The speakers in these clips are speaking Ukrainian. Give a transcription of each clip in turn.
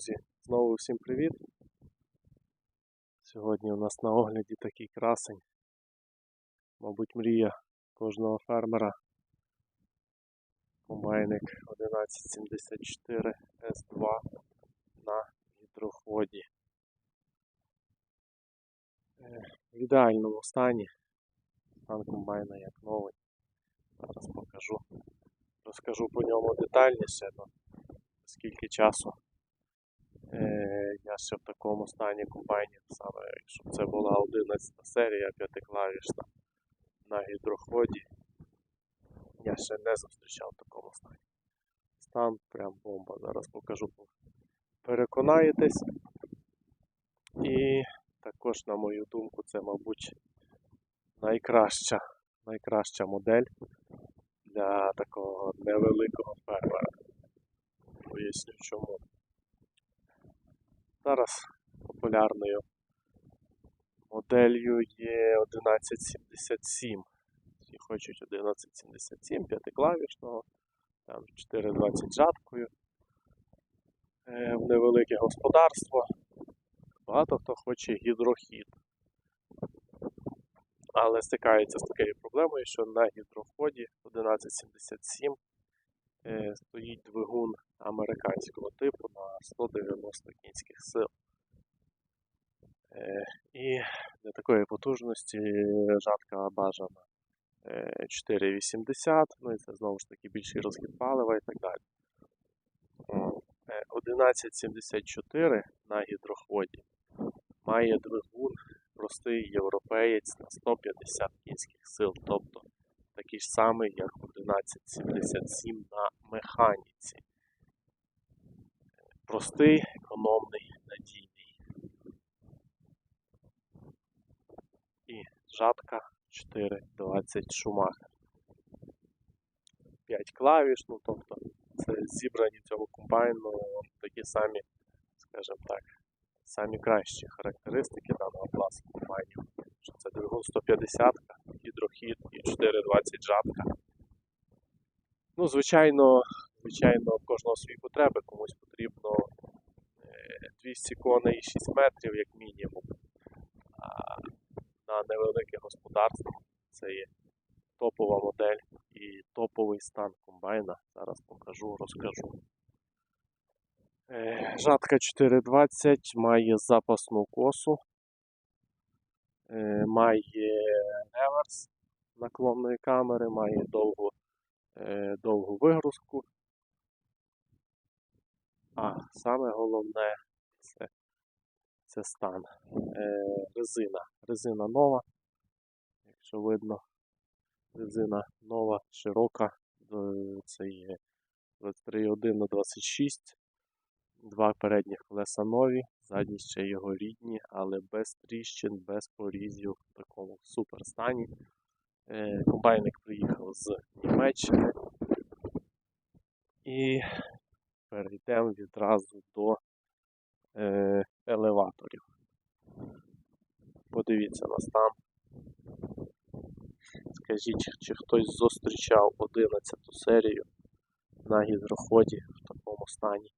Друзі, знову всім привіт. Сьогодні у нас на огляді такий красень. Мабуть, мрія кожного фермера. Комбайник 1174 S2 на гідроході. Е, В ідеальному стані. Стан комбайна як новий. Зараз покажу. Розкажу по ньому детальніше, но скільки часу я ще в такому стані комбайні, саме щоб це була 11 серія п'ятиклавішна на гідроході. Я ще не зустрічав в такому стані. Стан прям бомба. Зараз покажу. Переконаєтесь. І також, на мою думку, це, мабуть, найкраща, найкраща модель для такого невеликого фермера. Поясню чому. Зараз популярною моделлю є 1177. Всі хочуть 1177 п'ятиклавішного, там 420 жаткою. Е, невелике господарство. Багато хто хоче гідрохід. Але стикається з такою проблемою, що на гідроході 1177 е, стоїть двигун американського типу на 190 кінських сил. Е, І для такої потужності жатка бажана е, 4,80, ну і це знову ж таки більший розхід палива і так далі. Е, 1174 на гідроході має двигун простий європеєць на 150 кінських сил, тобто такий ж самий, як 1177 на механіці. Простий, економний, надійний. І жатка 420 шумахер. 5 клавіш, ну тобто це зібрані в цьому комбайну такі самі, скажімо так, самі кращі характеристики даного класу комбайнів. Це двигун 150, гідрохід і 420 жатка. Ну, звичайно, звичайно, кожного свої потреби, комусь потрібно е, 200 коней і 6 метрів, як мінімум. А на невелике господарство це є топова модель і топовий стан комбайна. Зараз покажу, розкажу. Е, Жатка 420 має запасну косу, е, має реверс наклонної камери, має довгу, е, довгу вигрузку. А саме головне це, це стан. Е, резина. Резина нова. Якщо видно, резина нова, широка. Е, Це є 23,1 на 26. Два передні колеса нові, задні ще його рідні, але без тріщин, без порізів в такому супер стані. Е, Комбайник приїхав з Німеччини. І перейдемо відразу до е, елеваторів. Подивіться на стан. Скажіть, чи хтось зустрічав 11 серію на гідроході в такому стані.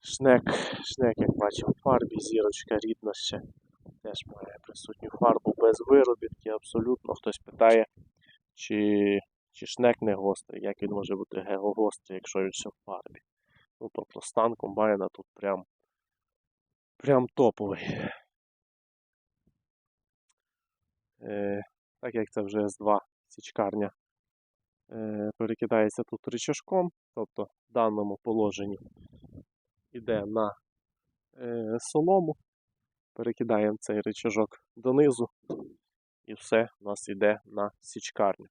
Шнек, шнек, як бачимо, фарбі, зірочка рідна ще теж має присутню фарбу без виробітки, абсолютно. Хтось питає, чи, чи шнек не гострий, як він може бути геогострий, якщо він ще в фарбі. Ну, тобто стан комбайна тут прям, прям топовий. Е, так як це вже С2 січкарня. Е, перекидається тут рычажком, тобто в даному положенні йде на е, солому, перекидаємо цей рычажок донизу, і все у нас йде на січкарню.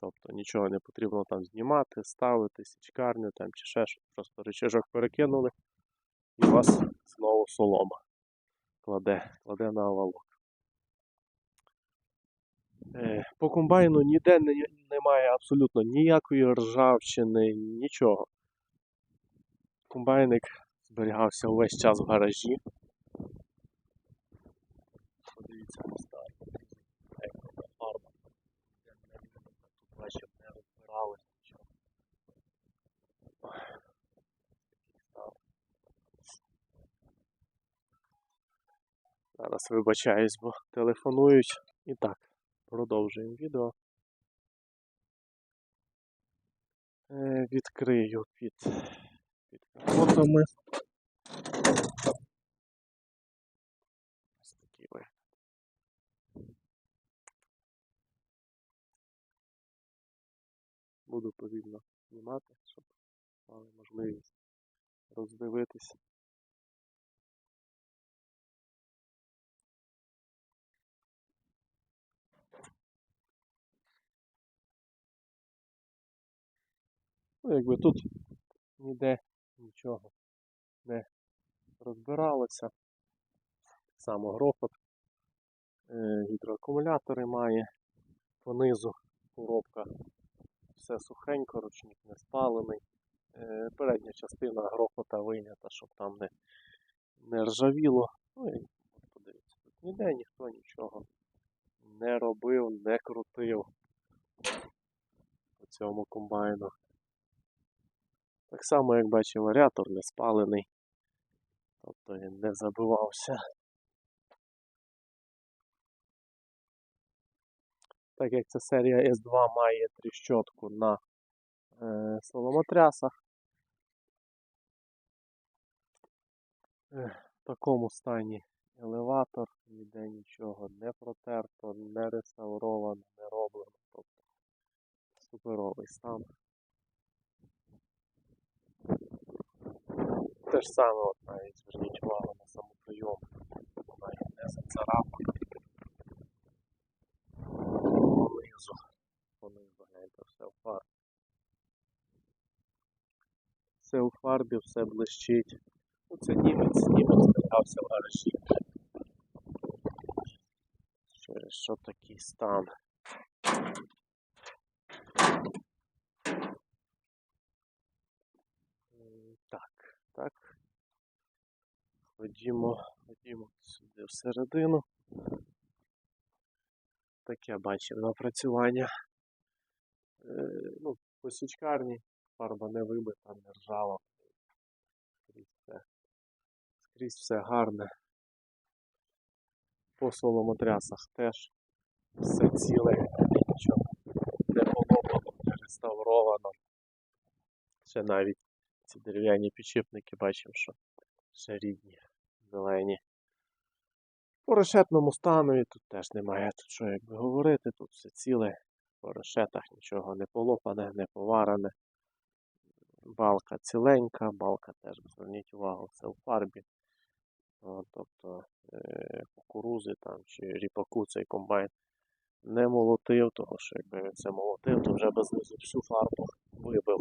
Тобто нічого не потрібно там знімати, ставити січкарню там чи ще щось. Просто рычажок перекинули, і у вас знову солома кладе, кладе на овалок. Е, По комбайну ніде немає абсолютно ніякої ржавчини, нічого. Комбайник зберігався увесь час в гаражі. Зараз вибачаюсь, бо телефонують. І так, продовжуємо відео. Е, Відкрию під, під капотами. Буду повільно знімати, щоб мали можливість роздивитись. Ну, якби тут ніде нічого не розбиралося. Так само грохот. Е, гідроакумулятори має. Понизу коробка все сухенько, ручник не спалений. Е, передня частина грохота вийнята, щоб там не, не ржавіло. Ну і подивіться, тут ніде ніхто нічого не робив, не крутив по цьому комбайну. Так само, як бачив, варіатор не спалений, тобто він не забивався. Так як ця серія S2 має тріщотку на е, соломотрясах, в такому стані елеватор, ніде нічого не протерто, не реставровано, не роблено. Тобто суперовий стан. Те ж саме, от навіть зверніть увагу на саму прийом. Вона є не зацарапана. Понизу. Понизу, гляньте, все в фарбі. Все у фарбі, все блищить. Ну, це німець, німець зберігався в гаражі. Через що такий стан? Так, так. Ходімо, ходімо сюди всередину. Таке бачив напрацювання. Е, ну, по січкарні фарба не вибита, не ржава. Скрізь все, скрізь все гарне. По соломотрясах теж все ціле, нічого не поломано, не реставровано. Ще навіть ці дерев'яні підшипники бачимо, що ще рідні, зелені. По решетному станові тут теж немає що якби говорити, тут все ціле, по решетах нічого не полопане, не поварене. Балка ціленька, балка теж, зверніть увагу, все в фарбі. О, тобто е, кукурузи там чи ріпаку цей комбайн не молотив, тому що якби це молотив, то вже би знизу всю фарбу вибив.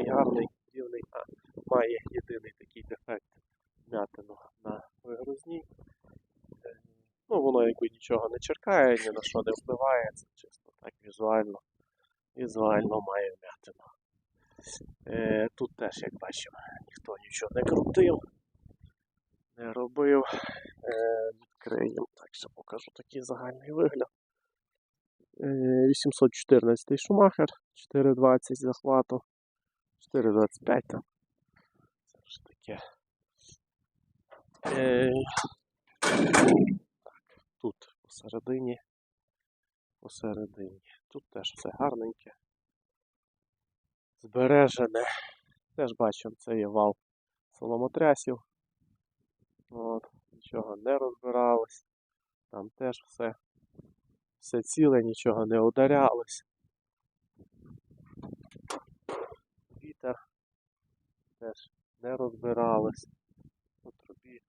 І гарний рівний, а має єдиний такий дефект м'ятину на вигрузній. Е, Ну, воно якби нічого не черкає, ні на що не впливає, це чисто так візуально. Візуально має вмятину. Е, тут теж, як бачимо, ніхто нічого не крутив, не робив. Е, відкриємо, так ще покажу такий загальний вигляд. Е, 814 Шумахер, 420 захвату, 425 там. Це вже таке. Е, так, тут посередині. Посередині. Тут теж все гарненьке. Збережене. Теж бачимо, це є вал соломотрясів. От, нічого не розбиралось. Там теж все, все ціле, нічого не ударялось. Теж не розбиралось. По трубі,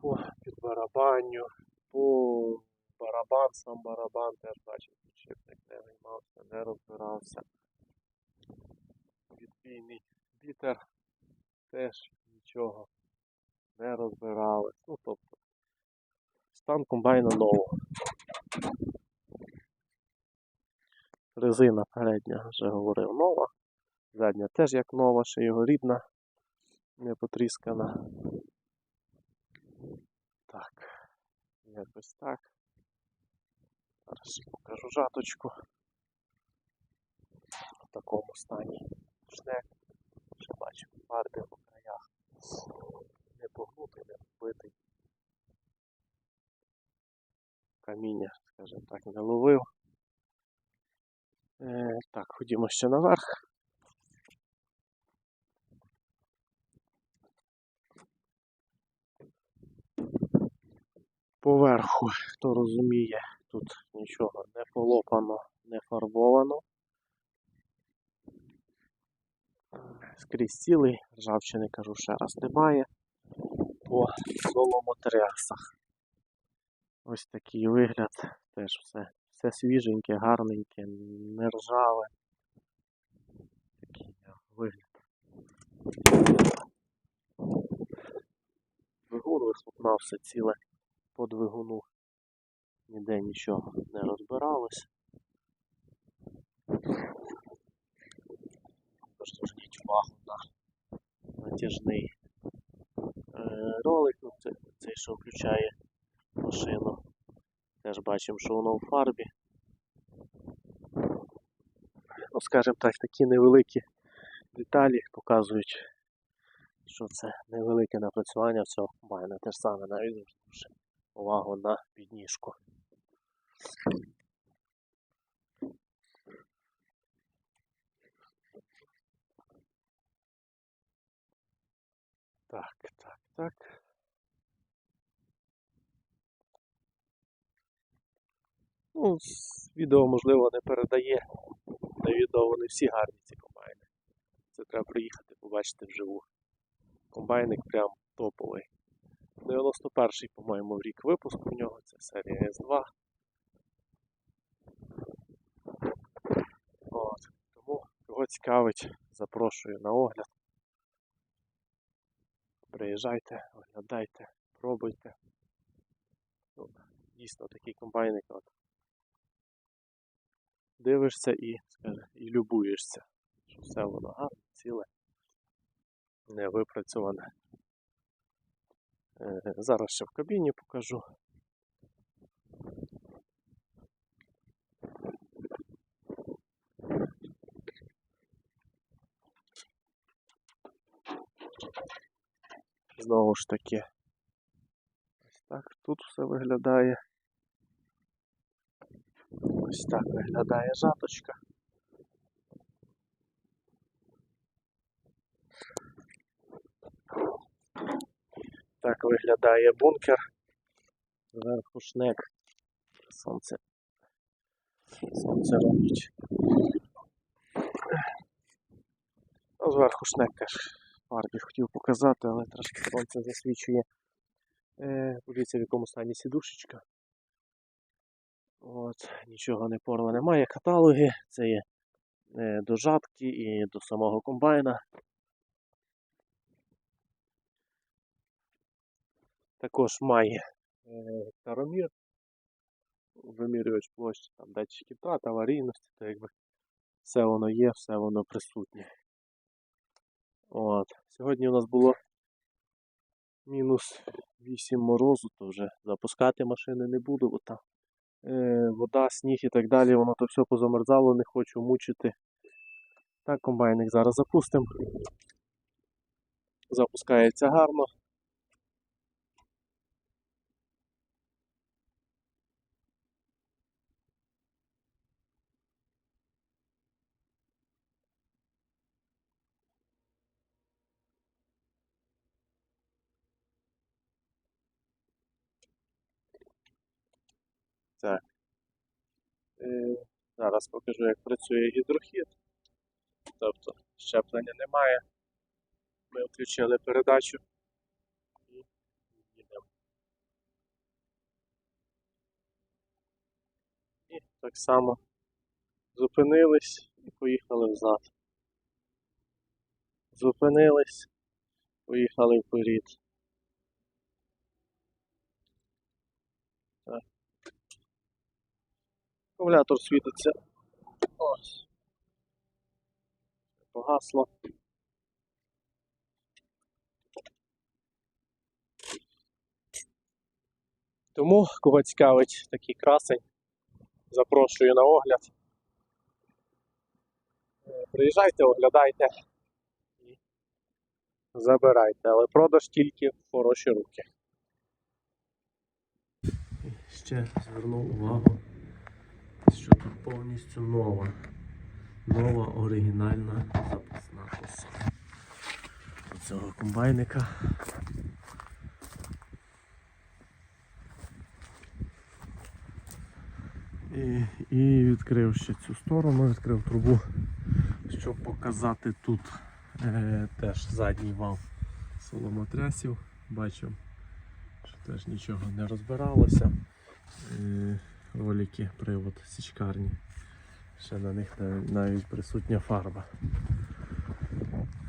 по підбарабанню, по барабан, сам барабан теж бачив, підшипник не виймався, не розбирався. Відбійний вітер теж нічого не розбиралось. Ну, тобто, стан комбайна нового. Резина передня, вже говорив, нова. Задня теж як нова, ще його рідна, не потріскана. Так, якось так. Зараз покажу жаточку. В такому стані. Шнек, ще бачу, фарби по краях. Не погнутий, не вбитий. Каміння, скажімо так, не ловив. Е, так, ходімо ще наверх. Поверху, хто розуміє, тут нічого не полопано, не фарбовано. Скрізь цілий, ржавчини, кажу ще раз, немає. По соломотрясах. Ось такий вигляд. Теж все, все свіженьке, гарненьке, не ржаве. Такий вигляд. Двигун вихлопна все ціле по двигуну. Ніде нічого не розбиралось. Тож зверніть увагу на натяжний е, ролик, ну, цей, що включає машину. Теж бачимо, що воно в фарбі. Ну, скажімо так, такі невеликі деталі показують, що це невелике напрацювання в цього комбайна. Те ж саме навіть увагу на підніжку. Так, так, так. Ну, відео, можливо, не передає. На відео вони всі гарні ці комбайни. Це треба приїхати, побачити вживу. Комбайник прям топовий. 91-й, по-моєму, рік випуску в нього, це серія S2. От. Тому, кого цікавить, запрошую на огляд. Приїжджайте, оглядайте, пробуйте. Ну, дійсно такий комбайник. От. Дивишся і, скажи, і любуєшся, що все воно гарне, ціле, не випрацьоване. Е, Зараз ще в кабіні покажу. Знову ж таки. Ось так тут все виглядає. Ось так виглядає жаточка. Так виглядає бункер. Зверху шнек. Сонце. Сонце робить. Ну, зверху шнек теж фарбі хотів показати, але трошки сонце засвічує. Е, подивіться, в якому стані сідушечка. От, нічого не порвано немає. Каталоги, це є е, до жатки і до самого комбайна. Також має е, таромір, вимірювач площі, там датчики втрат, аварійності, то якби все воно є, все воно присутнє. От. Сьогодні у нас було мінус 8 морозу, то вже запускати машини не буду, бо там е, вода, сніг і так далі, воно то все позамерзало, не хочу мучити. Так, комбайник зараз запустимо. Запускається гарно. Так. Е, зараз покажу, як працює гідрохід. Тобто щеплення немає. Ми включили передачу і їдемо. І так само зупинились і поїхали взад. Зупинились, поїхали вперед. Акумулятор світиться. Ось. Погасло. Тому, кого цікавить такий красень, запрошую на огляд. Е, Приїжджайте, оглядайте і забирайте, але продаж тільки в хороші руки. Ще звернув увагу, повністю нова, нова оригінальна запасна коса. Цього комбайника. І, і відкрив ще цю сторону, відкрив трубу, щоб показати тут е, теж задній вал соломотрясів. Бачив, що теж нічого не розбиралося. Е, ролики, привод січкарні. Ще на них навіть присутня фарба.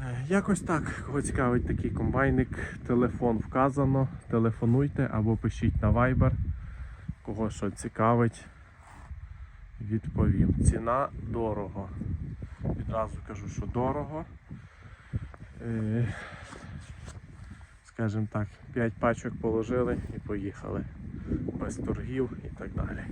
Е, Якось так, кого цікавить такий комбайник, телефон вказано, телефонуйте або пишіть на Viber. Кого що цікавить, відповім. Ціна дорого. Відразу кажу, що дорого. Скажімо так, 5 пачок положили і поїхали. Без торгів і так далі.